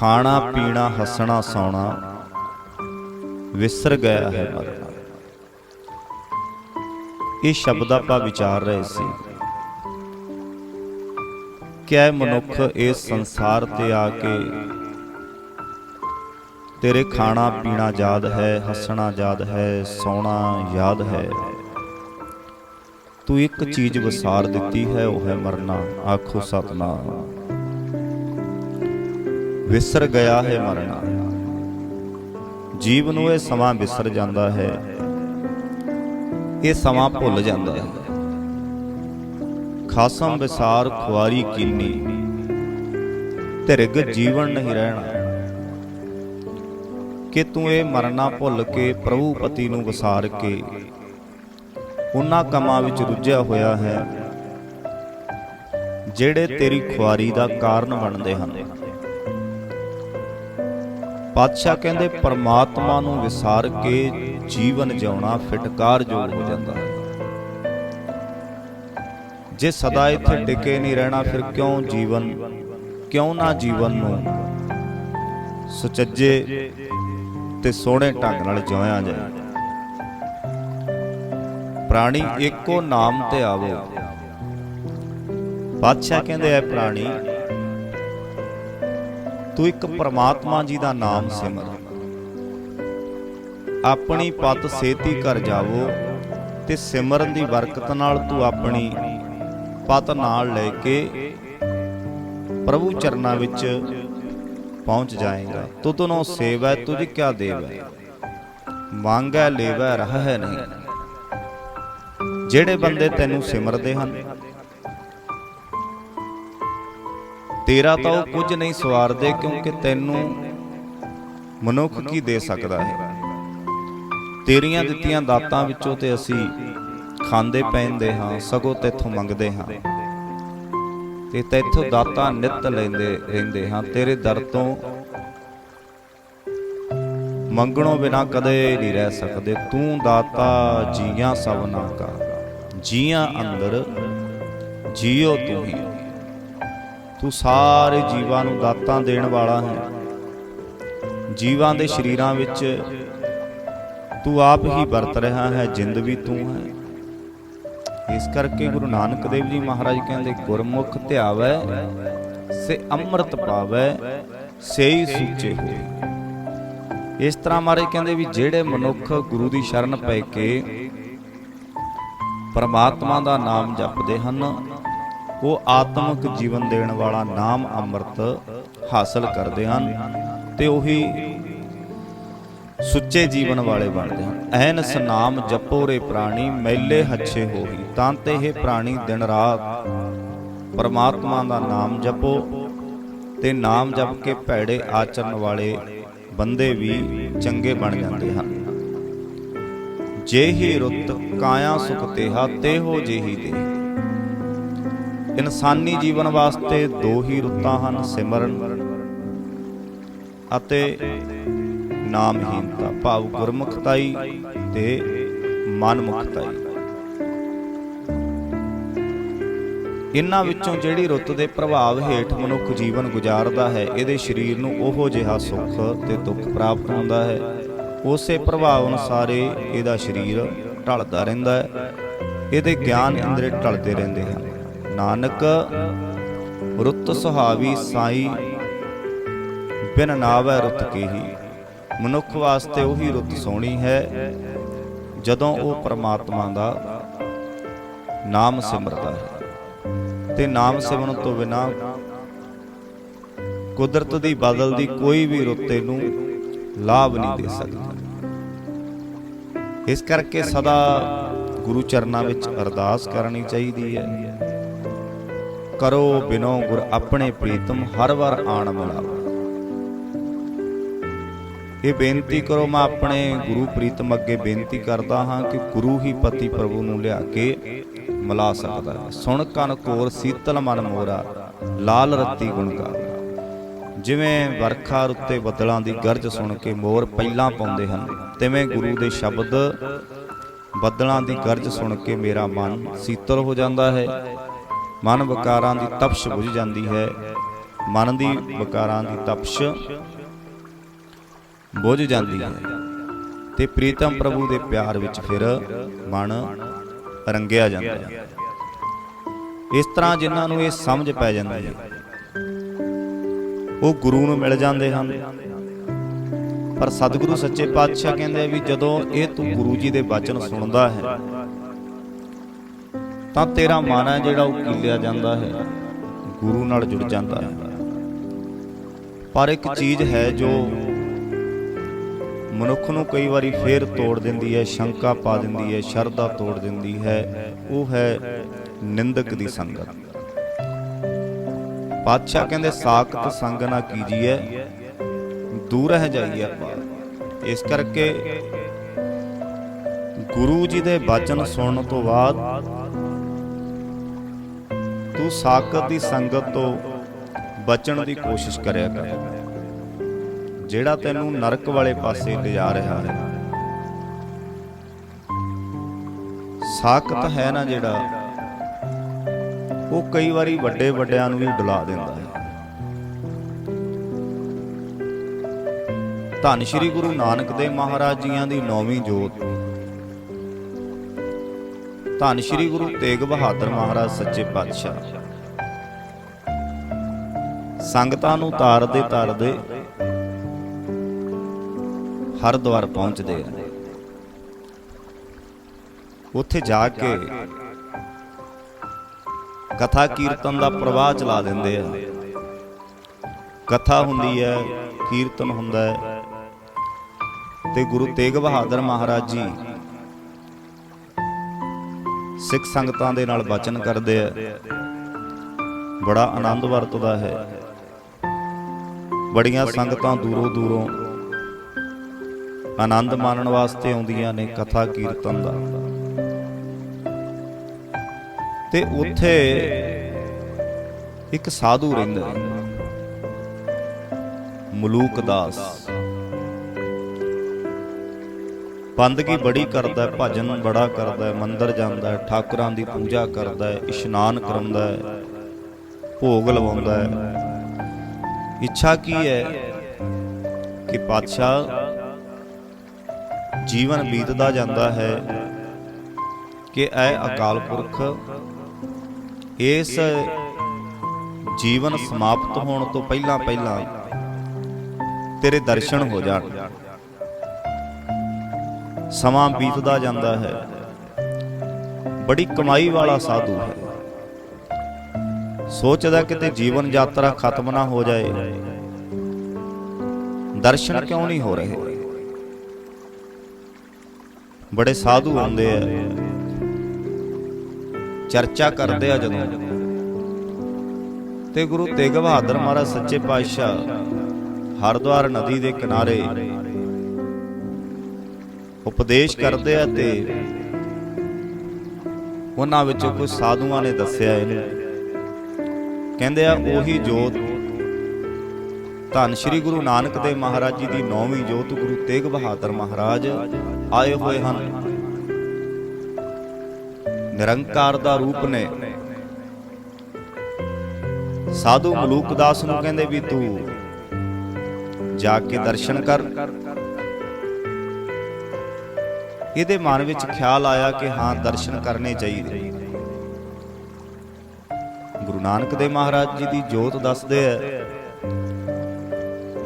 ਖਾਣਾ, ਪੀਣਾ, ਹੱਸਣਾ, ਸੌਣਾ। ਵਿਸਰ ਗਿਆ ਹੈ ਮਰਨਾ। ਇਹ ਸ਼ਬਦ ਆਪਾਂ ਵਿਚਾਰ ਰਹੇ ਸੀ। ਕਿਆ ਮਨੁੱਖ ਇਸ ਸੰਸਾਰ ਤੇ ਆ ਕੇ ਤੇਰੇ ਖਾਣਾ, ਪੀਣਾ ਯਾਦ ਹੈ, ਹੱਸਣਾ ਯਾਦ ਹੈ, ਸੌਣਾ ਯਾਦ ਹੈ? ਤੂੰ ਇੱਕ ਚੀਜ਼ ਵਸਾਰ ਦਿੱਤੀ ਹੈ, ਉਹ ਹੈ ਮਰਨਾ। ਆਖੋ ਸਤਨਾਮ। ਵਿਸਰ ਗਿਆ ਹੈ ਮਰਨਾ। ਜੀਵ ਨੂੰ ਇਹ ਸਮਾਂ ਵਿਸਰ ਜਾਂਦਾ ਹੈ। ਇਹ ਸਮਾਂ ਭੁੱਲ ਜਾਂਦਾ ਹੈ। ਖਾਸਮ ਵਿਸਾਰ ਖੁਆਰੀ ਕੀਨੀ। ਧਿਰਗ ਜੀਵਨ ਨਹੀਂ ਰਹਿਣਾ। ਕਿ ਤੂੰ ਇਹ ਮਰਨਾ ਭੁੱਲ ਕੇ ਪ੍ਰਭੂ ਪਤੀ ਨੂੰ ਵਿਸਾਰ ਕੇ ਉਹਨਾਂ ਕੰਮਾਂ ਵਿੱਚ ਰੁੱਝਿਆ ਹੋਇਆ ਹੈ, ਜਿਹੜੇ ਤੇਰੀ ਖੁਆਰੀ ਦਾ ਕਾਰਨ ਬਣਦੇ ਹਨ। ਪਾਤਸ਼ਾਹ ਕਹਿੰਦੇ, ਪਰਮਾਤਮਾ ਨੂੰ ਵਿਸਾਰ ਕੇ ਜੀਵਨ ਜਿਉਣਾ ਫਿਟਕਾਰਯੋਗ ਹੋ ਜਾਂਦਾ ਹੈ। ਜੇ ਸਦਾ ਇੱਥੇ ਟਿਕੇ ਨਹੀਂ ਰਹਿਣਾ, ਫਿਰ ਕਿਉਂ ਜੀਵਨ, ਕਿਉਂ ਨਾ ਜੀਵਨ ਨੂੰ ਸੁਚੱਜੇ ਤੇ ਸੋਹਣੇ ਢੰਗ ਨਾਲ ਜਿਉਇਆ ਜਾਏ? ਪ੍ਰਾਣੀ, ਇੱਕੋ ਨਾਮ ਤੇ ਆਵੋ। ਬਾਦਸ਼ਾਹ ਕਹਿੰਦੇ, ਐ ਪ੍ਰਾਣੀ ਤੂੰ ਇੱਕ ਪ੍ਰਮਾਤਮਾ ਜੀ ਦਾ ਨਾਮ ਸਿਮਰ। ਆਪਣੀ ਪਤ ਸੇਤੀ ਕਰ ਜਾਵੋ ਤੇ ਸਿਮਰਨ ਦੀ ਬਰਕਤ ਨਾਲ ਤੂੰ ਆਪਣੀ ਪਤ ਨਾਲ ਲੈ ਕੇ ਪ੍ਰਭੂ ਚਰਨਾਂ ਵਿੱਚ ਪਹੁੰਚ ਜਾਏਗਾ। ਤੁਤਨੋ ਸੇਵੈ, ਤੁਝ ਕਿਆ ਦੇਵੈ? ਮੰਗੈ ਲੇਵੈ, ਰਹਿ ਨਹੀਂ। ਜਿਹੜੇ ਬੰਦੇ ਤੈਨੂੰ ਸਿਮਰਦੇ ਹਨ ਤੇਰਾ ਤਾਂ ਉਹ ਕੁਝ ਨਹੀਂ ਸਵਾਰਦੇ ਕਿਉਂਕਿ ਤੈਨੂੰ ਮਨੁੱਖ ਕੀ ਦੇ ਸਕਦਾ ਹੈ? ਤੇਰੀਆਂ ਦਿੱਤੀਆਂ ਦਾਤਾਂ ਵਿੱਚੋਂ ਤੇ ਅਸੀਂ ਖਾਂਦੇ ਪੈਂਦੇ ਹਾਂ, ਸਗੋਂ ਤੇਥੋਂ ਮੰਗਦੇ ਹਾਂ। ਤੇ ਤੇਥੋਂ ਦਾਤਾਂ ਨਿਤ ਲੈਂਦੇ ਰਹਿੰਦੇ ਹਾਂ। ਤੇਰੇ ਦਰ ਤੋਂ ਮੰਗਣੋਂ ਬਿਨਾ ਕਦੇ ਨਹੀਂ ਰਹਿ ਸਕਦੇ। ਤੂੰ ਦਾਤਾ, ਜੀਆਂ ਸਭਨਾ ਕਾ ਜੀਆਂ ਅੰਦਰ ਜੀਓ ਤੂੰ ਹੀ। ਤੂੰ ਸਾਰੇ ਜੀਵਾਂ ਨੂੰ ਦਾਤਾਂ ਦੇਣ ਵਾਲਾ ਹੈ। ਜੀਵਾਂ ਦੇ ਸ਼ਰੀਰਾਂ ਵਿੱਚ ਤੂੰ ਆਪ ਹੀ ਵਰਤ ਰਿਹਾ ਹੈ, ਜਿੰਦ ਵੀ ਤੂੰ ਹੈ। ਇਸ ਕਰਕੇ ਗੁਰੂ ਨਾਨਕ ਦੇਵ ਜੀ ਮਹਾਰਾਜ ਕਹਿੰਦੇ, ਗੁਰਮੁਖ ਧਿਆਵੈ, ਸੇ ਅੰਮ੍ਰਿਤ ਪਾਵੈ ਸੇਈ ਸੁੱਚੇ ਹੋਏ। ਇਸ ਤਰ੍ਹਾਂ ਮਾਰੇ ਕਹਿੰਦੇ ਵੀ ਜਿਹੜੇ ਮਨੁੱਖ ਗੁਰੂ ਦੀ ਸ਼ਰਨ ਪੈ ਕੇ ਪਰਮਾਤਮਾ ਦਾ ਨਾਮ ਜਪਦੇ ਹਨ ਉਹ ਆਤਮਿਕ ਜੀਵਨ ਦੇਣ ਵਾਲਾ ਨਾਮ ਅੰਮ੍ਰਿਤ ਹਾਸਲ ਕਰਦੇ ਹਨ ਤੇ ਉਹੀ ਸੁੱਚੇ ਜੀਵਨ ਵਾਲੇ ਬਣਦੇ ਹਨ। ਐਨਸ ਨਾਮ ਜਪੋ ਰੇ ਪ੍ਰਾਣੀ, ਮੈਲੇ ਹੱਛੇ ਹੋਈ ਤਾਂ ਤੇ ਇਹ ਪ੍ਰਾਣੀ ਦਿਨ ਰਾਤ ਪਰਮਾਤਮਾ ਦਾ ਨਾਮ ਜਪੋ ਤੇ ਨਾਮ ਜਪ ਕੇ ਭੈੜੇ ਆਚਰਨ ਵਾਲੇ ਬੰਦੇ ਵੀ ਚੰਗੇ ਬਣ ਜਾਂਦੇ ਹਨ। ਜੇ ਹੀ ਰੁੱਤ ਕਾਇਆ ਸੁਖ ਤੇਹਾ, ਤੇ ਜਿਹੀ ਦੇ ਇਨਸਾਨੀ ਜੀਵਨ ਵਾਸਤੇ ਦੋ ਹੀ ਰੁੱਤਾਂ ਹਨ, ਸਿਮਰਨ ਅਤੇ ਨਾਮਹੀਨਤਾ ਭਾਵ ਗੁਰਮੁਖਤਾਈ ਤੇ ਮਨਮੁਖਤਾਈ। ਇਨ੍ਹਾਂ ਵਿੱਚੋਂ ਜਿਹੜੀ ਰੁੱਤ ਦੇ ਪ੍ਰਭਾਵ ਹੇਠ ਮਨੁੱਖ ਜੀਵਨ ਗੁਜ਼ਾਰਦਾ ਹੈ, ਇਹਦੇ ਸਰੀਰ ਨੂੰ ਉਹੋ ਜਿਹਾ ਸੁੱਖ ਤੇ ਦੁੱਖ ਪ੍ਰਾਪਤ ਹੁੰਦਾ ਹੈ। ਉਸੇ ਪ੍ਰਭਾਵ ਅਨੁਸਾਰ ਇਹਦਾ ਸਰੀਰ ਢਲਦਾ ਰਹਿੰਦਾ ਹੈ, ਇਹਦੇ ਗਿਆਨ ਇੰਦਰੀ ਢਲਦੇ ਰਹਿੰਦੇ ਹਨ। ਨਾਨਕ, ਰੁੱਤ ਸੁਹਾਵੀ ਸਾਈ, ਬਿਨ ਨਾਵੈ ਰੁੱਤ ਕੀਹੀ। ਮਨੁੱਖ ਵਾਸਤੇ ਉਹੀ ਰੁੱਤ ਸੋਹਣੀ ਹੈ, ਜਦੋਂ ਉਹ ਪ੍ਰਮਾਤਮਾ ਦਾ ਨਾਮ ਸਿਮਰਦਾ ਹੈ। ਤੇ ਨਾਮ ਸਿਮਰਨ ਤੋਂ ਬਿਨਾ ਕੁਦਰਤ ਦੀ ਬਦਲਦੀ ਕੋਈ ਵੀ ਰੁੱਤੇ ਨੂੰ ਲਾਭ ਨਹੀਂ ਦੇ ਸਕਦੀ। ਇਸ ਕਰਕੇ ਸਦਾ ਗੁਰੂ ਚਰਨਾਂ ਵਿੱਚ ਅਰਦਾਸ ਕਰਨੀ ਚਾਹੀਦੀ ਹੈ। ਕਰੋ ਬਿਨੋ ਗੁਰ ਆਪਣੇ ਪ੍ਰੀਤਮ ਹਰ ਵਾਰ ਆਣ ਮਿਲਾਵਾ। ਇਹ ਬੇਨਤੀ ਕਰੋ ਮੈਂ ਆਪਣੇ ਗੁਰੂ ਪ੍ਰੀਤਮ ਅੱਗੇ ਬੇਨਤੀ ਕਰਦਾ ਹਾਂ ਕਿ ਗੁਰੂ ਹੀ ਪਤੀ ਪ੍ਰਭੂ ਨੂੰ ਲਿਆ ਕੇ ਮਿਲਾ ਸਕਦਾ ਹੈ। ਸੁਣ ਕਨ ਕੋਰ ਸੀਤਲ ਮਨ ਮੋਰਾ, ਲਾਲ ਰੱਤੀ ਗੁਣ ਗਾ। ਜਿਵੇਂ ਵਰਖਾ ਰੁੱਤੇ ਬੱਦਲਾਂ ਦੀ ਗਰਜ ਸੁਣ ਕੇ ਮੋਰ ਪਹਿਲਾਂ ਪਾਉਂਦੇ ਹਨ, ਤਿਵੇਂ ਗੁਰੂ ਦੇ ਸ਼ਬਦ ਬੱਦਲਾਂ ਦੀ ਗਰਜ ਸੁਣ ਕੇ ਮੇਰਾ ਮਨ ਸੀਤਲ ਹੋ ਜਾਂਦਾ ਹੈ। ਮਨ ਵਿਕਾਰਾਂ ਦੀ ਤਪਸ਼ ਬੁਝ ਜਾਂਦੀ ਹੈ। ਮਨ ਦੀ ਵਿਕਾਰਾਂ ਦੀ ਤਪਸ਼ ਬੁਝ ਜਾਂਦੀ ਹੈ। ਤੇ ਪ੍ਰੀਤਮ ਪ੍ਰਭੂ ਦੇ ਪਿਆਰ ਵਿੱਚ ਫਿਰ ਮਨ ਰੰਗਿਆ ਜਾਂਦਾ ਹੈ। ਇਸ ਤਰ੍ਹਾਂ ਜਿਨ੍ਹਾਂ ਨੂੰ ਇਹ ਸਮਝ ਪੈ ਜਾਂਦੀ ਹੈ, ਉਹ ਗੁਰੂ ਨੂੰ ਮਿਲ ਜਾਂਦੇ ਹਨ। ਪਰ ਸਤਿਗੁਰੂ ਸੱਚੇ ਪਾਤਸ਼ਾਹ ਕਹਿੰਦੇ ਵੀ ਜਦੋਂ ਇਹ ਤੂੰ ਗੁਰੂ ਜੀ ਦੇ ਬਚਨ ਸੁਣਦਾ ਹੈ ਤਾਂ ਤੇਰਾ ਮਨ ਹੈ ਜਿਹੜਾ ਉਹ ਕੀਲਿਆ ਜਾਂਦਾ ਹੈ, ਗੁਰੂ ਨਾਲ ਜੁੜ ਜਾਂਦਾ ਹੈ। ਪਰ ਇੱਕ ਚੀਜ਼ ਹੈ ਜੋ ਮਨੁੱਖ ਨੂੰ ਕਈ ਵਾਰੀ ਫੇਰ ਤੋੜ ਦਿੰਦੀ ਹੈ, ਸ਼ੰਕਾ ਪਾ ਦਿੰਦੀ ਹੈ, ਸ਼ਰਧਾ ਤੋੜ ਦਿੰਦੀ ਹੈ, ਉਹ ਹੈ ਨਿੰਦਕ ਦੀ ਸੰਗਤ। ਪਾਤਸ਼ਾਹ ਕਹਿੰਦੇ, ਸਾਖਤ ਸੰਗ ਨਾ ਕੀਜੀਏ ਦੂਰ ਰਹਿ ਜਾਈਏ ਆਪਾਂ। ਇਸ ਕਰਕੇ ਗੁਰੂ ਜੀ ਦੇ ਬਚਨ ਸੁਣਨ ਤੋਂ ਬਾਅਦ ਤੂੰ ਸਾਕਤ ਦੀ ਸੰਗਤ ਤੋਂ ਬਚਣ ਦੀ ਕੋਸ਼ਿਸ਼ ਕਰਿਆ ਕਰ। ਜਿਹੜਾ ਤੈਨੂੰ ਨਰਕ ਵਾਲੇ ਪਾਸੇ ਲਿਜਾ ਰਿਹਾ ਹੈ। ਸਾਕਤ ਹੈ ਨਾ ਜਿਹੜਾ ਉਹ ਕਈ ਵਾਰੀ ਵੱਡੇ ਵੱਡਿਆਂ ਨੂੰ ਵੀ ਡੁਲਾ ਦਿੰਦਾ ਹੈ। ਧੰਨ ਸ਼੍ਰੀ ਗੁਰੂ ਨਾਨਕ ਦੇਵ ਮਹਾਰਾਜ ਜੀਆਂ ਦੀ ਨੌਵੀਂ ਜੋਤ ਧੰਨ ਸ਼੍ਰੀ ਗੁਰੂ ਤੇਗ ਬਹਾਦਰ ਮਹਾਰਾਜ ਸੱਚੇ ਪਾਤਸ਼ਾਹ। ਸੰਗਤਾਂ ਨੂੰ ਤਾਰਦੇ ਤਾਰਦੇ ਹਰਿਦੁਆਰ ਪਹੁੰਚਦੇ ਆ। ਉੱਥੇ ਜਾ ਕੇ ਕਥਾ ਕੀਰਤਨ ਦਾ ਪ੍ਰਵਾਹ ਚਲਾ ਦਿੰਦੇ ਆ। ਕਥਾ ਹੁੰਦੀ ਹੈ, ਕੀਰਤਨ ਹੁੰਦਾ ਹੈ। ਤੇ ਗੁਰੂ ਤੇਗ ਬਹਾਦਰ ਮਹਾਰਾਜ ਜੀ ਸਿੱਖ ਸੰਗਤਾਂ ਦੇ ਨਾਲ ਬਚਨ ਕਰਦੇ ਆ। ਬੜਾ ਆਨੰਦ ਵਰਤਦਾ ਹੈ। ਬੜੀਆਂ ਸੰਗਤਾਂ ਦੂਰੋਂ ਦੂਰੋਂ ਆਨੰਦ ਮਾਣਨ ਵਾਸਤੇ ਆਉਂਦੀਆਂ ਨੇ ਕਥਾ ਕੀਰਤਨ ਦਾ। ਤੇ ਉੱਥੇ ਇੱਕ ਸਾਧੂ ਰਹਿੰਦਾ ਮਲੂਕ ਦਾਸ। ਬੰਦਗੀ ਬੜੀ ਕਰਦਾ ਹੈ, ਭਜਨ ਬੜਾ ਕਰਦਾ ਹੈ, ਮੰਦਰ ਜਾਂਦਾ ਹੈ, ਠਾਕੁਰਾਂ ਦੀ ਪੂਜਾ ਕਰਦਾ ਹੈ, ਇਸ਼ਨਾਨ ਕਰਾਉਂਦਾ ਹੈ, ਭੋਗ ਲਵਾਉਂਦਾ ਹੈ। ਇੱਛਾ ਕੀ ਹੈ ਕਿ ਪਾਤਸ਼ਾਹ ਜੀਵਨ ਬੀਤਦਾ ਜਾਂਦਾ ਹੈ ਕਿ ਐ ਅਕਾਲ ਪੁਰਖ ਇਸ ਜੀਵਨ ਸਮਾਪਤ ਹੋਣ ਤੋਂ ਪਹਿਲਾਂ ਪਹਿਲਾਂ ਤੇਰੇ ਦਰਸ਼ਨ ਹੋ ਜਾਣ। ਸਮਾਂ ਬੀਤਦਾ ਜਾਂਦਾ ਹੈ। ਬੜੀ ਕਮਾਈ ਵਾਲਾ ਸਾਧੂ ਹੈ। ਸੋਚਦਾ ਕਿਤੇ ਜੀਵਨ ਯਾਤਰਾ ਖਤਮ ਨਾ ਹੋ ਜਾਏ। ਦਰਸ਼ਨ ਕਿਉਂ ਨਹੀਂ ਹੋ ਰਹੇ? ਬੜੇ ਸਾਧੂ ਆਉਂਦੇ ਆ। ਚਰਚਾ ਕਰਦੇ ਆ ਜਦੋਂ। ਤੇ ਗੁਰੂ ਤੇਗ ਬਹਾਦਰ ਮਹਾਰਾਜ ਸੱਚੇ ਪਾਤਸ਼ਾਹ ਹਰਿਦੁਆਰ ਨਦੀ ਦੇ ਕਿਨਾਰੇ ਉਪਦੇਸ਼ ਕਰਦੇ ਆ ਤੇ ਉਹਨਾਂ ਵਿੱਚੋਂ ਕੁਝ ਸਾਧੂਆਂ ਨੇ ਦੱਸਿਆ ਇਹਨੂੰ। ਕਹਿੰਦੇ ਆ ਉਹੀ ਜੋਤ ਧੰਨ ਸ਼੍ਰੀ ਗੁਰੂ ਨਾਨਕ ਦੇਵ ਮਹਾਰਾਜ ਜੀ ਦੀ ਨੌਵੀਂ ਜੋਤ ਗੁਰੂ ਤੇਗ ਬਹਾਦਰ ਮਹਾਰਾਜ ਆਏ ਹੋਏ ਹਨ। ਨਿਰੰਕਾਰ ਦਾ ਰੂਪ ਨੇ। ਸਾਧੂ ਮਲੂਕ ਦਾਸ ਨੂੰ ਕਹਿੰਦੇ ਵੀ ਤੂੰ ਜਾ ਕੇ ਦਰਸ਼ਨ ਕਰ। ਇਹਦੇ ਮਨ ਵਿੱਚ ਖਿਆਲ ਆਇਆ ਕਿ ਹਾਂ, ਦਰਸ਼ਨ ਕਰਨੇ ਚਾਹੀਦੇ। ਗੁਰੂ ਨਾਨਕ ਦੇਵ ਮਹਾਰਾਜ ਜੀ ਦੀ ਜੋਤ ਦੱਸਦੇ ਆ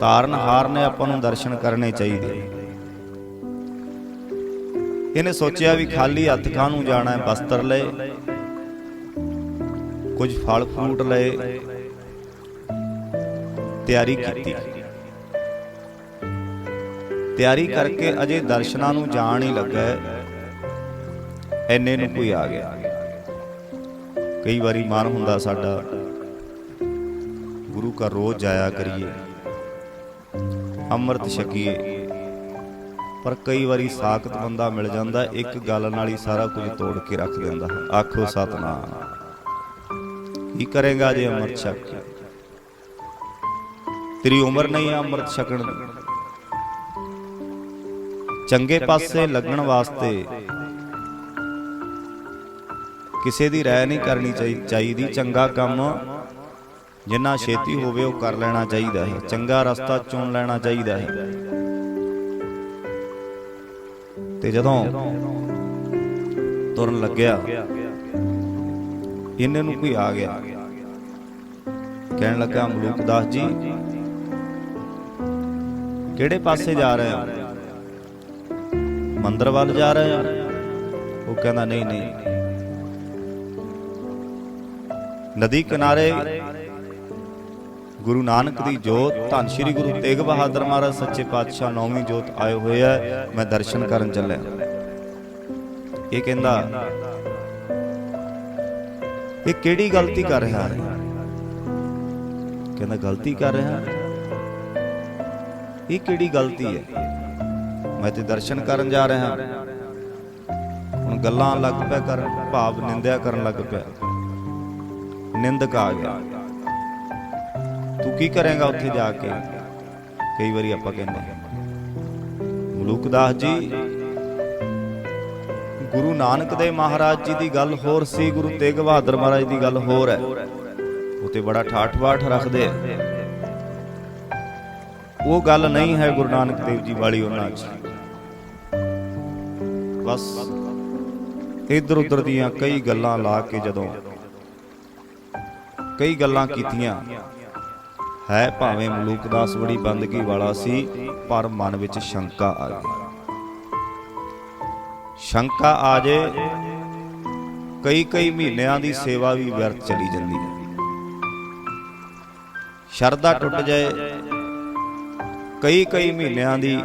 ਤਾਰਨਹਾਰ ਨੇ ਆਪਾਂ ਨੂੰ ਦਰਸ਼ਨ ਕਰਨੇ ਚਾਹੀਦੇ। ਇਹਨੇ ਸੋਚਿਆ ਵੀ ਖਾਲੀ ਹੱਥ ਕਾਹਨੂੰ ਜਾਣਾ ਹੈ, ਬਸਤਰ ਲਏ, ਕੁਝ ਫਲ ਫਰੂਟ ਲਏ, ਤਿਆਰੀ ਕੀਤੀ। ਤਿਆਰੀ ਕਰਕੇ ਅਜੇ ਦਰਸ਼ਨਾਂ ਨੂੰ ਜਾਣ ਹੀ ਲੱਗਾ ਐਨੇ ਨੂੰ ਕੋਈ ਆ ਗਿਆ। ਕਈ ਵਾਰੀ ਮਨ ਹੁੰਦਾ ਸਾਡਾ, ਗੁਰੂ ਘਰ ਰੋਜ਼ ਜਾਇਆ ਕਰੀਏ, ਅੰਮ੍ਰਿਤ ਛਕੀਏ, ਪਰ ਕਈ ਵਾਰੀ ਸਾਖਤ ਬੰਦਾ ਮਿਲ ਜਾਂਦਾ, ਇੱਕ ਗੱਲ ਨਾਲ ਹੀ ਸਾਰਾ ਕੁਝ ਤੋੜ ਕੇ ਰੱਖ ਦਿੰਦਾ। ਆਖੋ ਸਤਨਾਮ। ਕੀ ਕਰੇਗਾ ਜੇ ਅੰਮ੍ਰਿਤ ਛਕ ਤੇਰੀ ਉਮਰ ਨਹੀਂ ਹੈ ਅੰਮ੍ਰਿਤ ਛਕਣ ਦੀ। ਚੰਗੇ ਪਾਸੇ ਲੱਗਣ ਵਾਸਤੇ। ਕਿਸੇ ਦੀ ਰਾਏ ਨਹੀਂ ਕਰਨੀ ਚਾਹੀ- ਚਾਹੀਦੀ ਚੰਗਾ ਕੰਮ। ਜਿੰਨਾ ਛੇਤੀ ਹੋਵੇ ਉਹ ਕਰ ਲੈਣਾ ਚਾਹੀਦਾ ਹੈ। ਚੰਗਾ ਰਸਤਾ ਚੁਣ ਲੈਣਾ ਚਾਹੀਦਾ ਹੈ। ਤੇ ਜਦੋਂ ਤੁਰਨ ਲੱਗਿਆ ਇਹਨੇ ਨੂੰ ਕੋਈ ਆ ਗਿਆ। ਕਹਿਣ ਲੱਗਾ ਮਲੂਕ ਦਾਸ ਜੀ ਕਿਹੜੇ ਪਾਸੇ ਜਾ ਰਹੇ ਹੋ? ਮੰਦਰ ਵੱਲ ਜਾ ਰਹੇ ਹੋ। ਉਹ ਕਹਿੰਦਾ, ਨਹੀਂ ਨਹੀਂ। ਨਦੀ ਕਿਨਾਰੇ ਗੁਰੂ ਨਾਨਕ ਦੀ ਜੋਤ, ਧੰਨ ਸ਼੍ਰੀ ਗੁਰੂ ਤੇਗ ਬਹਾਦਰ ਮਹਾਰਾਜ ਸੱਚੇ ਪਾਤਸ਼ਾਹ ਨੌਵੀਂ ਜੋਤ ਆਏ ਹੋਏ ਆ ਮੈਂ ਦਰਸ਼ਨ ਕਰਨ ਚੱਲਿਆ। ਇਹ ਕਹਿੰਦਾ, ਇਹ ਕਿਹੜੀ ਗਲਤੀ ਕਰ ਰਿਹਾ ਹੈ? ਕਹਿੰਦਾ, ਗਲਤੀ ਕਰ ਰਿਹਾ ਇਹ ਕਿਹੜੀ ਗਲਤੀ ਹੈ? ਮੈਂ ਤੇ ਦਰਸ਼ਨ ਕਰਨ ਜਾ ਰਿਹਾ। ਹੁਣ ਗੱਲਾਂ ਲੱਗ ਪਿਆ ਕਰਨ ਭਾਵ ਨਿੰਦਿਆ ਕਰਨ ਲੱਗ ਪਿਆ। ਨਿੰਦਕ ਆ ਗਿਆ। ਤੂੰ ਕੀ ਕਰੇਗਾ ਉੱਥੇ ਜਾ ਕੇ? ਕਈ ਵਾਰੀ ਆਪਾਂ ਕਹਿੰਦੇ ਹਾਂ। ਮਲੂਕਦਾਸ ਜੀ, ਗੁਰੂ ਨਾਨਕ ਦੇਵ ਮਹਾਰਾਜ ਜੀ ਦੀ ਗੱਲ ਹੋਰ ਸੀ, ਗੁਰੂ ਤੇਗ ਬਹਾਦਰ ਮਹਾਰਾਜ ਦੀ ਗੱਲ ਹੋਰ ਹੈ। ਉਹ ਤੇ ਬੜਾ ਠਾਠ ਬਾਠ ਰੱਖਦੇ ਆ। ਉਹ ਗੱਲ ਨਹੀਂ ਹੈ ਗੁਰੂ ਨਾਨਕ ਦੇਵ ਜੀ ਵਾਲੀ ਉਹਨਾਂ 'ਚ। ਬਸ। ਇਧਰ ਉਧਰ ਦੀਆਂ ਕਈ ਗੱਲਾਂ ਲਾ ਕੇ ਜਦੋਂ। ਕਈ ਗੱਲਾਂ ਕੀਤੀਆਂ। ਹੈ ਭਾਵੇਂ ਮਲੂਕ ਦਾਸ ਬੜੀ ਬੰਦਗੀ ਵਾਲਾ ਸੀ, ਪਰ ਮਨ ਵਿੱਚ ਸ਼ੰਕਾ ਆ ਗਈ। ਸ਼ੰਕਾ ਆ ਜੇ ਕਈ ਕਈ ਮਹੀਨਿਆਂ ਦੀ ਸੇਵਾ ਵੀ ਵਿਅਰਥ ਚਲੀ ਜਾਂਦੀ ਹੈ। ਸ਼ਰਧਾ ਟੁੱਟ ਜਾਏ ਕਈ ਕਈ ਮਹੀਨਿਆਂ ਦੀ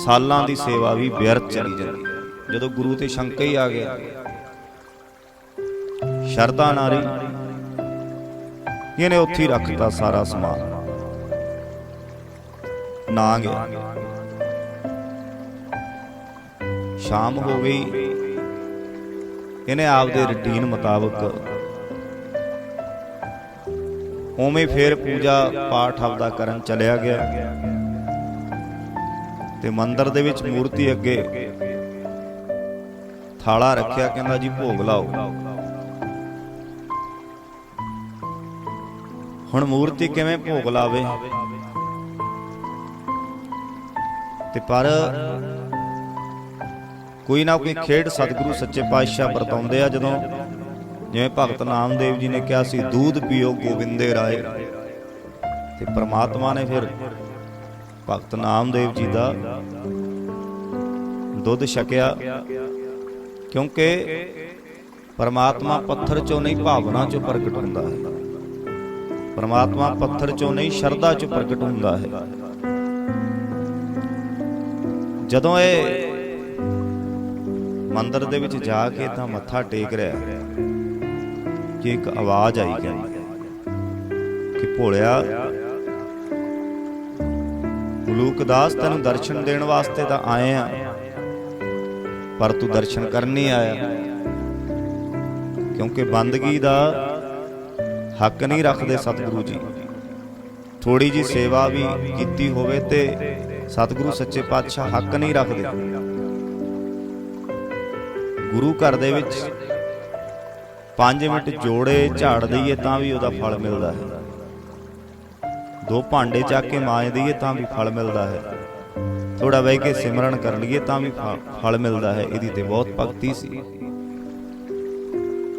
ਸਾਲਾਂ ਦੀ ਸੇਵਾ ਵੀ ਵਿਅਰਥ ਚਲੀ ਜਾਂਦੀ ਹੈ। ਜਦੋਂ ਗੁਰੂ ਤੇ ਸ਼ੰਕਾ ਹੀ ਆ ਗਿਆ, ਸ਼ਰਧਾ ਨਾਰੀ ਇਹਨੇ ਉੱਥੇ ਹੀ ਰੱਖਤਾ ਸਾਰਾ ਸਮਾਨ। ਨਾ ਗਿਆ। ਸ਼ਾਮ ਹੋ ਗਈ। ਇਹਨੇ ਆਪਦੇ ਰੁਟੀਨ ਮੁਤਾਬਕ ਉਵੇਂ ਫੇਰ ਪੂਜਾ ਪਾਠ ਆਪਦਾ ਕਰਨ ਚਲਿਆ ਗਿਆ। ਤੇ ਮੰਦਰ ਦੇ ਵਿੱਚ ਮੂਰਤੀ ਅੱਗੇ ਥਾਲਾ ਰੱਖਿਆ, ਕਹਿੰਦਾ ਜੀ, ਭੋਗ ਲਾਓ। ਹੁਣ ਮੂਰਤੀ ਕਿਵੇਂ ਭੋਗ ਲਾਵੇ? ਤੇ ਪਰ ਕੋਈ ਨਾ ਕੋਈ ਖੇਡ ਸਤਿਗੁਰੂ ਸੱਚੇ ਪਾਤਸ਼ਾਹ ਵਰਤਾਉਂਦੇ ਆ, ਜਦੋਂ ਜਿਵੇਂ ਭਗਤ ਨਾਮਦੇਵ ਜੀ ਨੇ ਕਿਹਾ ਸੀ, ਦੂਧ ਪੀਓ ਗੋਬਿੰਦੇ ਰਾਏ। ਤੇ ਪ੍ਰਮਾਤਮਾ ਨੇ ਫਿਰ ਭਗਤ ਨਾਮਦੇਵ ਜੀ ਦਾ ਦੁੱਧ ਛਕਿਆ, ਕਿਉਂਕਿ ਪਰਮਾਤਮਾ ਪੱਥਰ ਚੋਂ ਨਹੀਂ ਭਾਵਨਾ ਚੋਂ ਪ੍ਰਗਟ ਹੁੰਦਾ ਹੈ। ਪਰਮਾਤਮਾ ਪੱਥਰ ਚੋਂ ਨਹੀਂ ਸ਼ਰਧਾ ਚੋਂ ਪ੍ਰਗਟ ਹੁੰਦਾ ਹੈ। ਜਦੋਂ ਇਹ ਮੰਦਰ ਦੇ ਵਿੱਚ ਜਾ ਕੇ ਤਾਂ ਮੱਥਾ ਟੇਕ ਰਿਹਾ ਕਿ ਇੱਕ ਆਵਾਜ਼ ਆਈ ਕਹਿੰਦੀ ਕਿ ਭੋਲਿਆ ਮਲੂਕਦਾਸ ਤੈਨੂੰ ਦਰਸ਼ਨ ਦੇਣ ਵਾਸਤੇ ਤਾਂ ਆਏ ਆ। ਪਰ ਤੂੰ ਦਰਸ਼ਨ ਕਰਨ ਨਹੀਂ ਆਇਆ। ਕਿਉਂਕਿ ਬੰਦਗੀ ਦਾ ਹੱਕ ਨਹੀਂ ਰੱਖਦੇ ਸਤਿਗੁਰੂ ਜੀ। ਥੋੜੀ ਜੀ ਸੇਵਾ ਵੀ ਕੀਤੀ ਹੋਵੇ ਤੇ ਸਤਿਗੁਰੂ ਸੱਚੇ ਪਾਤਸ਼ਾਹ ਹੱਕ ਨਹੀਂ ਰੱਖਦੇ। ਗੁਰੂ ਘਰ ਦੇ ਵਿੱਚ 5 ਮਿੰਟ ਜੋੜੇ ਝਾੜ ਦਈਏ ਤਾਂ ਵੀ ਉਹਦਾ ਫਲ ਮਿਲਦਾ ਹੈ। ਦੋ ਭਾਂਡੇ ਚੱਕ ਕੇ ਮਾਂਜ ਦਈਏ ਤਾਂ ਵੀ ਫਲ ਮਿਲਦਾ ਹੈ। ਥੋੜਾ ਬਹਿ ਕੇ ਸਿਮਰਨ ਕਰ ਲਈਏ ਤਾਂ ਵੀ ਫਲ ਮਿਲਦਾ ਹੈ। ਇਹਦੀ ਤੇ ਬਹੁਤ ਭਗਤੀ ਸੀ।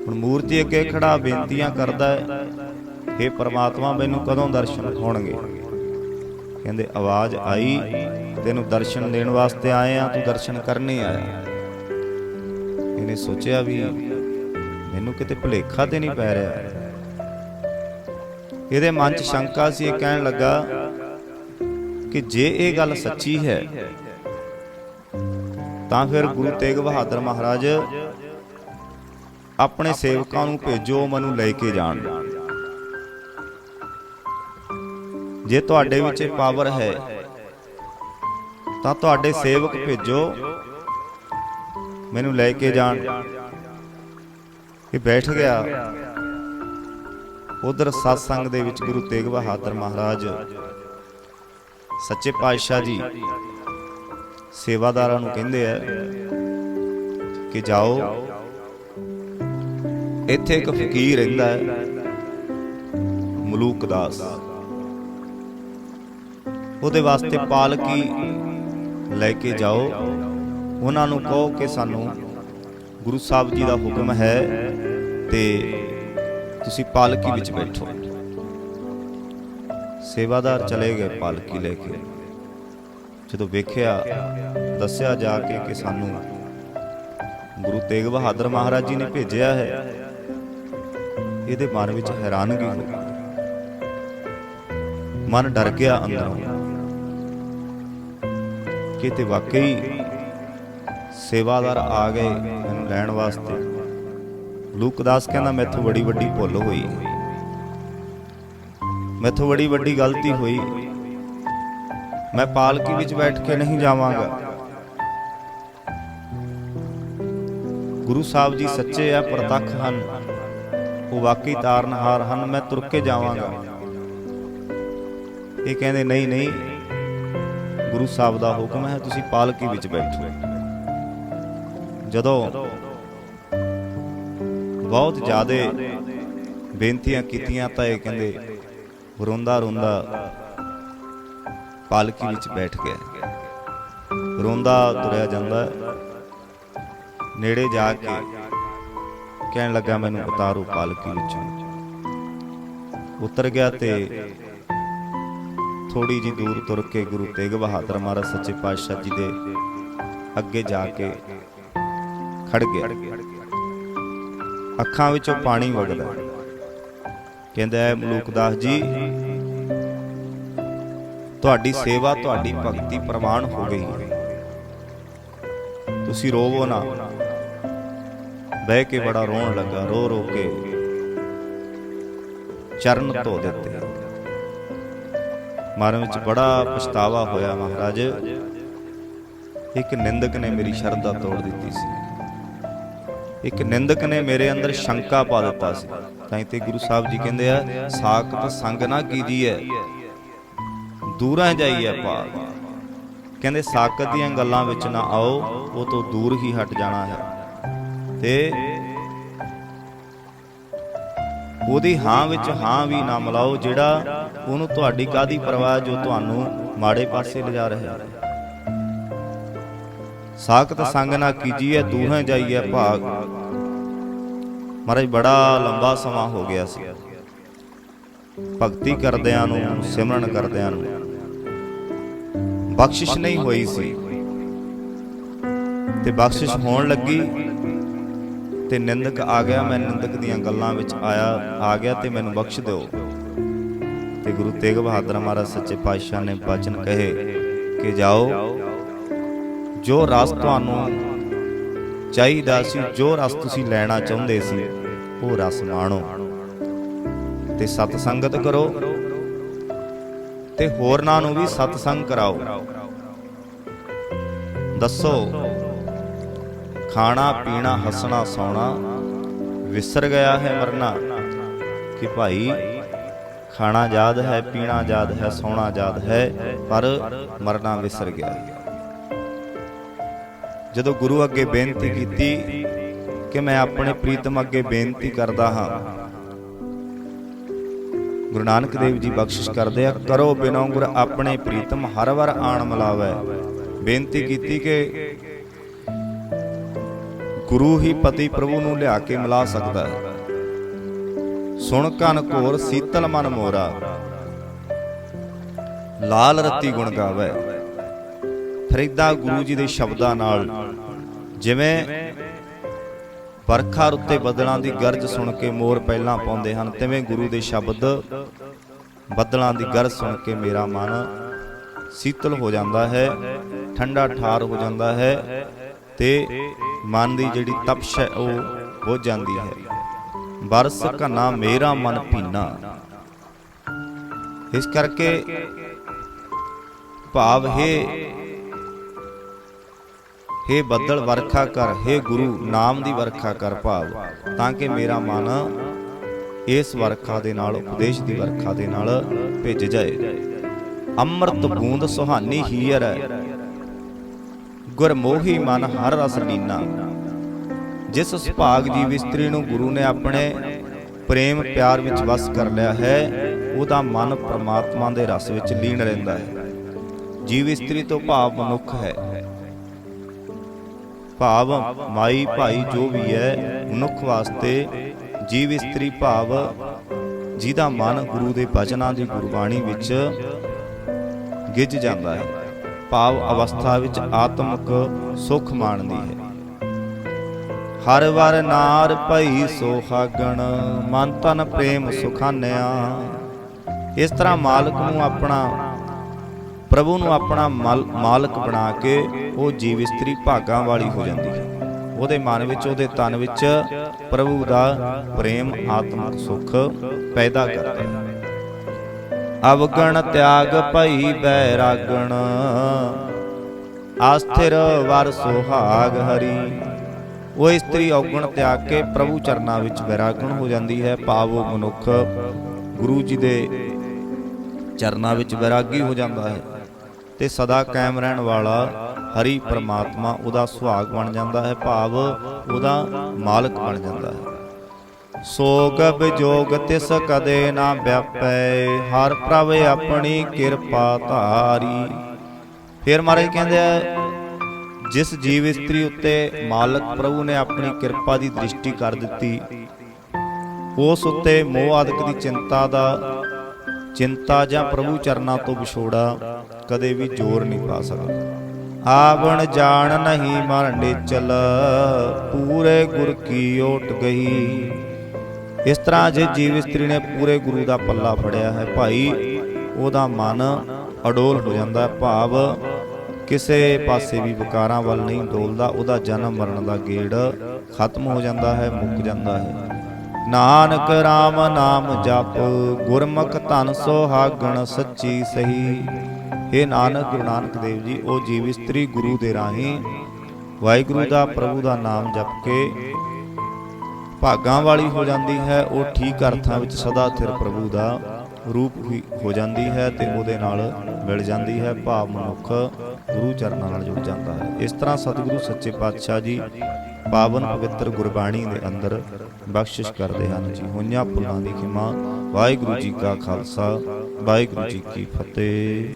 ਹੁਣ ਮੂਰਤੀ ਅੱਗੇ ਖੜਾ ਬੇਨਤੀਆਂ ਕਰਦਾ ਹੈ हे ਪ੍ਰਮਾਤਮਾ, ਮੈਨੂੰ ਕਦੋਂ ਦਰਸ਼ਨ ਹੋਣਗੇ? ਕਹਿੰਦੇ, ਆਵਾਜ਼ ਆਈ, ਤੈਨੂੰ ਦਰਸ਼ਨ ਦੇਣ ਵਾਸਤੇ ਆਏ ਆ, ਤੂੰ ਦਰਸ਼ਨ ਕਰਨੇ ਨਹੀਂ ਆਇਆ। ਇਹਨੇ ਸੋਚਿਆ ਵੀ ਮੈਨੂੰ ਕਿਤੇ ਭੁਲੇਖਾ ਤੇ ਨਹੀਂ ਪੈ ਰਿਹਾ। ਇਹਦੇ ਮਨ 'ਚ ਸ਼ੰਕਾ ਸੀ ਇਹ ਕਹਿਣ ਲੱਗਾ ਕਿ ਜੇ ਇਹ ਗੱਲ ਸੱਚੀ ਹੈ ਤਾਂ ਫਿਰ ਗੁਰੂ ਤੇਗ ਬਹਾਦਰ ਮਹਾਰਾਜ ਆਪਣੇ ਸੇਵਕਾਂ ਨੂੰ ਭੇਜੋ ਮੈਨੂੰ ਲੈ ਕੇ ਜਾਣ। ਜੇ ਤੁਹਾਡੇ ਵਿੱਚ ਇਹ ਪਾਵਰ ਹੈ ਤਾਂ ਤੁਹਾਡੇ ਸੇਵਕ ਭੇਜੋ ਮੈਨੂੰ ਲੈ ਕੇ ਜਾਣ। ਇਹ ਬੈਠ ਗਿਆ। ਉਧਰ satsang ਦੇ ਵਿੱਚ ਗੁਰੂ ਤੇਗ ਬਹਾਦਰ ਮਹਾਰਾਜ, ਸੱਚੇ ਪਾਤਸ਼ਾਹ ਜੀ ਸੇਵਾਦਾਰਾਂ ਨੂੰ ਕਹਿੰਦੇ ਆ ਕਿ ਜਾਓ, ਇੱਥੇ ਇੱਕ ਫਕੀਰ ਰਹਿੰਦਾ ਹੈ, ਮਲੂਕ ਦਾਸ। ਉਹਦੇ ਵਾਸਤੇ ਪਾਲਕੀ ਲੈ ਕੇ ਜਾਓ। ਉਹਨਾਂ ਨੂੰ ਕਹੋ ਕਿ ਸਾਨੂੰ ਗੁਰੂ ਸਾਹਿਬ ਜੀ ਦਾ ਹੁਕਮ ਹੈ ਤੇ ਤੁਸੀਂ ਪਾਲਕੀ ਵਿੱਚ ਬੈਠੋ। ਸੇਵਾਦਾਰ ਚਲੇ ਗਏ ਪਾਲਕੀ ਲੈ ਕੇ। ਜਦੋਂ ਵੇਖਿਆ, ਦੱਸਿਆ ਜਾ ਕੇ ਕਿ ਸਾਨੂੰ ਗੁਰੂ ਤੇਗ ਬਹਾਦਰ ਮਹਾਰਾਜ ਜੀ ਨੇ ਭੇਜਿਆ ਹੈ। ਇਹਦੇ ਮਨ ਵਿੱਚ ਹੈਰਾਨਗੀ ਹੋ ਮਨ ਡਰ ਗਿਆ ਅੰਦਰੋਂ। ਕਿ ਤੇ ਵਾਕਈ ਸੇਵਾਦਾਰ ਆ ਗਏ ਮੈਨੂੰ ਲੈਣ ਵਾਸਤੇ। ਲੂਕਦਾਸ ਕਹਿੰਦਾ ਮੈਥੋਂ ਬੜੀ ਵੱਡੀ ਭੁੱਲ ਹੋਈ। ਮੈਥੋਂ ਬੜੀ ਵੱਡੀ ਗਲਤੀ ਹੋਈ। ਮੈਂ ਪਾਲਕੀ ਵਿੱਚ ਬੈਠ ਕੇ ਨਹੀਂ ਜਾਵਾਂਗਾ। ਗੁਰੂ ਸਾਹਿਬ ਜੀ ਸੱਚੇ ਆ, ਪ੍ਰਤੱਖ ਹਨ। ਉਹ ਵਾਕਈ ਤਾਰਨਹਾਰ ਹਨ। ਮੈਂ ਤੁਰ ਕੇ ਜਾਵਾਂਗਾ। ਇਹ ਕਹਿੰਦੇ, ਨਹੀਂ ਨਹੀਂ। ਗੁਰੂ ਸਾਹਿਬ ਦਾ ਹੁਕਮ ਹੈ, ਤੁਸੀਂ ਪਾਲਕੀ ਵਿੱਚ ਬੈਠੋ। ਜਦੋਂ ਬਹੁਤ ਜ਼ਿਆਦੇ ਬੇਨਤੀਆਂ ਕੀਤੀਆਂ ਤਾਂ ਇਹ ਕਹਿੰਦੇ ਰੋਂਦਾ ਰੋਂਦਾ ਪਾਲਕੀ ਵਿੱਚ ਬੈਠ ਗਿਆ। ਰੋਂਦਾ ਤੁਰਿਆ ਜਾਂਦਾ। ਨੇੜੇ ਜਾ ਕੇ ਕਹਿਣ ਲੱਗਾ, ਮੈਨੂੰ ਉਤਾਰੋ ਪਾਲਕੀ ਵਿੱਚੋਂ। ਉਤਰ ਗਿਆ ਤੇ ਥੋੜੀ ਜੀ ਦੂਰ ਤੁਰ ਕੇ ਗੁਰੂ ਤੇਗ ਬਹਾਦਰ ਮਹਾਰਾਜ ਸੱਚੇ ਪਾਤਸ਼ਾਹ ਜੀ ਦੇ ਅੱਗੇ ਜਾ ਕੇ ਖੜ ਗਿਆ। ਅੱਖਾਂ ਵਿੱਚੋਂ ਪਾਣੀ ਵਗਦਾ ਕਹਿੰਦਾ ਹੈ ਮਲੂਕਦਾਸ ਜੀ ਤੁਹਾਡੀ ਸੇਵਾ ਤੁਹਾਡੀ ਭਗਤੀ ਪ੍ਰਮਾਣ ਹੋ ਗਈ। ਤੁਸੀਂ ਰੋਵੋ ਨਾ। ਬਹਿ ਕੇ ਬੜਾ ਰੋਣ ਲੱਗਾ। ਰੋ ਰੋ ਕੇ। ਚਰਨ ਧੋ ਦਿੱਤੇ। ਮਨ ਵਿੱਚ ਬੜਾ ਪਛਤਾਵਾ ਹੋਇਆ ਮਹਾਰਾਜ। ਇੱਕ ਨਿੰਦਕ ਨੇ ਮੇਰੀ ਸ਼ਰਧਾ ਤੋੜ ਦਿੱਤੀ ਸੀ। ਇੱਕ ਨਿੰਦਕ ਨੇ ਮੇਰੇ ਅੰਦਰ ਸ਼ੰਕਾ ਪਾ ਦਿੱਤਾ ਸੀ। ਤਾਂ ਤੇ ਗੁਰੂ ਸਾਹਿਬ ਜੀ ਕਹਿੰਦੇ ਆ, ਸਾਖਤ ਸੰਗ ਨਾ ਕੀਜੀਐ, ਦੂਰਾਂ ਜਾਈਐ ਭਾਗ ਕਹਿੰਦੇ, ਸਾਖਤ ਦੀਆਂ ਗੱਲਾਂ ਵਿੱਚ ਨਾ ਆਓ, ਉਹ ਤੋਂ ਦੂਰ ਹੀ ਹਟ ਜਾਣਾ ਹੈ। ਤੇ ਉਹਦੀ ਹਾਂ ਵਿੱਚ ਹਾਂ ਵੀ ਨਾ ਮਿਲਾਓ, ਜਿਹੜਾ ਉਹਨੂੰ ਤੁਹਾਡੀ ਕਾਦੀ ਪਰਵਾਹ ਜੋ ਤੁਹਾਨੂੰ ਮਾੜੇ ਪਾਸੇ ਲਿਜਾ ਰਿਹਾ ਹੈ। ਸਾਖਤ ਸੰਗ ਨਾ ਕੀਜੀਏ ਦੂਹਾਂ ਜਾਈਏ ਭਾਗ। ਮਹਾਰਾਜ, ਬੜਾ ਲੰਬਾ ਸਮਾਂ ਹੋ ਗਿਆ ਸੀ। ਭਗਤੀ ਕਰਦਿਆਂ ਨੂੰ, ਸਿਮਰਨ ਕਰਦਿਆਂ ਨੂੰ, ਬਖਸ਼ਿਸ਼ ਨਹੀਂ ਹੋਈ ਸੀ। ਤੇ ਬਖਸ਼ਿਸ਼ ਹੋਣ ਲੱਗੀ ਤੇ ਨਿੰਦਕ ਆ ਗਿਆ। ਮੈਂ ਨਿੰਦਕ ਦੀਆਂ ਗੱਲਾਂ ਵਿੱਚ ਆਇਆ, ਆ ਗਿਆ ਤੇ ਮੈਨੂੰ ਬਖਸ਼ ਦਿਓ। ਤੇ ਗੁਰੂ ਤੇਗ ਬਹਾਦਰ ਮਹਾਰਾਜ, ਸੱਚੇ ਪਾਤਸ਼ਾਹ ਨੇ ਬਚਨ ਕਹੇ ਕਿ ਜਾਓ ਜੋ ਰਸ ਤੁਹਾਨੂੰ ਚਾਹੀਦਾ ਸੀ, ਜੋ ਰਸ ਤੁਸੀਂ ਲੈਣਾ ਚਾਹੁੰਦੇ ਸੀ, ਉਹ ਰਸ ਮਾਣੋ। ਤੇ ਸਤ ਸੰਗਤ ਕਰੋ ਤੇ ਹੋਰਨਾਂ ਨੂੰ ਵੀ ਸਤ ਸੰਗ ਕਰਾਓ। ਦੱਸੋ, ਖਾਣਾ, ਪੀਣਾ, ਹੱਸਣਾ, ਸੌਣਾ, ਵਿਸਰ ਗਿਆ ਹੈ ਮਰਨਾ ਕਿ ਭਾਈ ਖਾਣਾ ਯਾਦ ਹੈ, ਪੀਣਾ ਯਾਦ ਹੈ, ਸੌਣਾ ਯਾਦ ਹੈ, ਪਰ ਮਰਨਾ ਵਿਸਰ ਗਿਆ। ਹੈ ਜਦੋਂ ਗੁਰੂ ਅੱਗੇ ਬੇਨਤੀ ਕੀਤੀ ਕਿ ਮੈਂ ਆਪਣੇ ਪ੍ਰੀਤਮ ਅੱਗੇ ਬੇਨਤੀ ਕਰਦਾ ਹਾਂ। ਗੁਰੂ ਨਾਨਕ ਦੇਵ ਜੀ ਬਖਸ਼ਿਸ਼ ਕਰਦੇ ਆ, ਕਰੋ ਬਿਨੋ ਗੁਰ ਆਪਣੇ ਪ੍ਰੀਤਮ ਹਰ ਵਾਰ ਆਣ ਮਿਲਾਵੇ। ਬੇਨਤੀ ਕੀਤੀ ਕਿ ਗੁਰੂ ਹੀ ਪਤੀ ਪ੍ਰਭੂ ਨੂੰ ਲਿਆ ਕੇ ਮਿਲਾ ਸਕਦਾ ਹੈ। ਸੁਣ ਕਨ ਘੋਰ ਸੀਤਲ ਮਨ ਮੋਰਾ, ਲਾਲ ਰੱਤੀ ਗੁਣ ਗਾਵੇ। ਫਰੀਦਾ ਗੁਰੂ ਜੀ ਦੇ ਸ਼ਬਦਾਂ ਨਾਲ। ਜਿਵੇਂ ਵਰਖਾ ਰੁੱਤੇ ਬੱਦਲਾਂ ਦੀ ਗਰਜ ਸੁਣ ਕੇ ਮੋਰ ਪਹਿਲਾਂ ਪਾਉਂਦੇ ਹਨ, ਤਿਵੇਂ ਗੁਰੂ ਦੇ ਸ਼ਬਦ ਬੱਦਲਾਂ ਦੀ ਗਰਜ ਸੁਣ ਕੇ ਮੇਰਾ ਮਨ ਸੀਤਲ ਹੋ ਜਾਂਦਾ ਹੈ, ਠੰਡਾ ਠਾਰ ਹੋ ਜਾਂਦਾ ਹੈ ਤੇ ਮਨ ਦੀ ਜਿਹੜੀ ਤਪਸ਼ ਹੈ ਉਹ ਹੋ ਜਾਂਦੀ ਹੈ। ਬਰਸ ਘਨਾ ਮੇਰਾ ਮਨ ਪੀਨਾ ਇਸ ਕਰਕੇ ਭਾਵ ਹੈ ਹੇ ਬੱਦਲ ਵਰਖਾ ਕਰ, ਹੇ ਗੁਰੂ, ਨਾਮ ਦੀ ਵਰਖਾ ਕਰ ਭਾਵ, ਤਾਂ ਕਿ ਮੇਰਾ ਮਨ ਇਸ ਵਰਖਾ ਦੇ ਨਾਲ, ਉਪਦੇਸ਼ ਦੀ ਵਰਖਾ ਦੇ ਨਾਲ ਭਿੱਜ ਜਾਏ। ਅੰਮ੍ਰਿਤ ਬੂੰਦ ਸੁਹਾਨੀ ਹੀਰ ਹੈ। ਗੁਰਮੋਹੀ ਮਨ ਹਰ ਰਸ ਲੀਨਾ ਜਿਸ ਸੁਭਾਗ ਜੀਵ ਇਸਤਰੀ ਨੂੰ ਗੁਰੂ ਨੇ ਆਪਣੇ ਪ੍ਰੇਮ ਪਿਆਰ ਵਿੱਚ ਵਸ ਕਰ ਲਿਆ ਹੈ, ਉਹਦਾ ਮਨ ਪ੍ਰਮਾਤਮਾ ਦੇ ਰਸ ਵਿੱਚ ਲੀਨ ਰਹਿੰਦਾ ਹੈ। ਜੀਵ ਇਸਤਰੀ ਤੋਂ ਭਾਵ ਮਨੁੱਖ ਹੈ। ਭਾਵ ਮਾਈ ਭਾਈ ਜੋ ਵੀ ਹੈ ਮਨੁੱਖ ਵਾਸਤੇ ਜੀਵ ਇਸਤਰੀ ਭਾਵ ਜਿਹਦਾ ਮਨ ਗੁਰੂ ਦੇ ਬਚਨਾਂ ਦੀ ਗੁਰਬਾਣੀ ਵਿੱਚ ਗਿੱਜ ਜਾਂਦਾ ਹੈ। ਭਾਵ ਅਵਸਥਾ ਵਿੱਚ ਆਤਮਿਕ ਸੁਖ ਮਾਣਦੀ ਹੈ। ਹਰ ਵਰ ਨਾਰ ਭਈ ਸੋਹਾਗਣ ਮਨ ਤਨ ਪ੍ਰੇਮ ਸੁਖਾਨਿਆ। ਇਸ ਤਰ੍ਹਾਂ ਮਾਲਕ ਨੂੰ ਆਪਣਾ ਪ੍ਰਭੂ ਨੂੰ ਆਪਣਾ ਮਾਲ- ਮਾਲਕ ਬਣਾ ਕੇ ਉਹ ਜੀਵ ਇਸਤਰੀ ਭਾਗਾਂ ਵਾਲੀ ਹੋ ਜਾਂਦੀ ਹੈ। ਉਹਦੇ ਮਨ ਵਿੱਚ, ਉਹਦੇ ਤਨ ਵਿੱਚ ਪ੍ਰਭੂ ਦਾ ਪ੍ਰੇਮ, ਆਤਮਿਕ ਸੁਖ ਪੈਦਾ ਕਰਦਾ ਹੈ। ਅਵਗਣ ਤਿਆਗ ਭਈ ਬੈਰਾਗਣ, ਆਸਥਿਰ ਵਰ ਸੁਹਾਗ ਹਰੀ। ਉਹ ਇਸਤਰੀ ਔਗਣ ਤਿਆਗ ਕੇ ਪ੍ਰਭੂ ਚਰਨਾਂ ਵਿੱਚ ਵੈਰਾਗਣ ਹੋ ਜਾਂਦੀ ਹੈ। ਭਾਵ ਮਨੁੱਖ ਗੁਰੂ ਜੀ ਦੇ ਚਰਨਾਂ ਵਿੱਚ ਵੈਰਾਗੀ ਹੋ ਜਾਂਦਾ ਹੈ। ਤੇ ਸਦਾ ਕਾਇਮ ਰਹਿਣ ਵਾਲਾ ਹਰੀ ਪਰਮਾਤਮਾ ਉਹਦਾ ਸੁਹਾਗ ਬਣ ਜਾਂਦਾ ਹੈ, ਭਾਵ ਉਹਦਾ ਮਾਲਕ ਬਣ ਜਾਂਦਾ ਹੈ। ਸੋਗ ਵਿਜੋਗ ਤਿਸ ਕਦੇ ਨਾ ਵਿਆਪੈ, ਹਰ ਪ੍ਰਭ ਆਪਣੀ ਕਿਰਪਾ ਧਾਰੀ। ਫਿਰ ਮਹਾਰਾਜ ਕਹਿੰਦੇ ਆ, ਜਿਸ ਜੀਵ ਇਸਤਰੀ ਉੱਤੇ ਮਾਲਕ ਪ੍ਰਭੂ ਨੇ ਆਪਣੀ ਕਿਰਪਾ ਦੀ ਦ੍ਰਿਸ਼ਟੀ ਕਰ ਦਿੱਤੀ, ਉਸ ਉੱਤੇ ਮੋਹ ਆਦਿਕ ਦੀ ਚਿੰਤਾ ਦਾ, ਚਿੰਤਾ ਜਾਂ ਪ੍ਰਭੂ ਚਰਨਾਂ ਤੋਂ ਵਿਛੋੜਾ ਕਦੇ ਵੀ ਜ਼ੋਰ ਨਹੀਂ ਪਾ ਸਕਦਾ। ਆਵਣ ਜਾਣ ਨਹੀਂ ਮਰ ਨਿਚਲ ਪੂਰੇ ਗੁਰ ਕੀ ਓਟ ਗਈ। ਇਸ ਤਰ੍ਹਾਂ ਜੇ ਜੀਵ ਇਸਤਰੀ ਨੇ ਪੂਰੇ ਗੁਰੂ ਦਾ ਪੱਲਾ ਫੜਿਆ ਹੈ, ਭਾਈ ਉਹਦਾ ਮਨ ਅਡੋਲ ਹੋ ਜਾਂਦਾ ਭਾਵ ਕਿਸੇ ਪਾਸੇ ਵੀ ਵਿਕਾਰਾਂ ਵੱਲ ਨਹੀਂ ਡੋਲਦਾ, ਉਹਦਾ ਜਨਮ ਮਰਨ ਦਾ ਗੇੜ ਖਤਮ ਹੋ ਜਾਂਦਾ ਹੈ, ਮੁੱਕ ਜਾਂਦਾ ਹੈ। ਨਾਨਕ RAM ਨਾਮ ਜਪ, ਗੁਰਮੁਖ ਧਨ ਸੁਹਾਗਣ ਸੱਚੀ ਸਹੀ। ਇਹ ਨਾਨਕ, ਗੁਰੂ ਨਾਨਕ ਦੇਵ ਜੀ, ਉਹ ਜੀਵ ਇਸਤਰੀ ਗੁਰੂ ਦੇ ਰਾਹੀਂ ਵਾਹਿਗੁਰੂ ਦਾ ਪ੍ਰਭੂ ਦਾ ਨਾਮ ਜਪ ਕੇ ਭਾਗਾਂ ਵਾਲੀ ਹੋ ਜਾਂਦੀ ਹੈ, ਉਹ ਠੀਕ ਅਰਥਾਂ ਵਿੱਚ ਸਦਾ ਥਿਰ ਪ੍ਰਭੂ ਦਾ ਰੂਪ ਹੀ ਹੋ ਜਾਂਦੀ ਹੈ ਤੇ ਉਹਦੇ ਨਾਲ ਮਿਲ ਜਾਂਦੀ ਹੈ, ਭਾਵ ਮਨੁੱਖ ਗੁਰੂ ਚਰਨਾਂ ਨਾਲ ਜੁੜ ਜਾਂਦਾ ਹੈ। ਇਸ ਤਰ੍ਹਾਂ ਸਤਿਗੁਰੂ ਸੱਚੇ ਪਾਤਸ਼ਾਹ ਜੀ ਪਾਵਨ ਪਵਿੱਤਰ ਗੁਰਬਾਣੀ ਦੇ ਅੰਦਰ ਬਖਸ਼ਿਸ਼ ਕਰਦੇ ਹਨ ਜੀ। ਹੋਈਆਂ ਭੁੱਲਾਂ ਦੀ ਖਿਮਾ, ਵਾਹਿਗੁਰੂ ਜੀ ਕਾ ਖਾਲਸਾ, ਵਾਹਿਗੁਰੂ ਜੀ ਕੀ ਫਤਿਹ।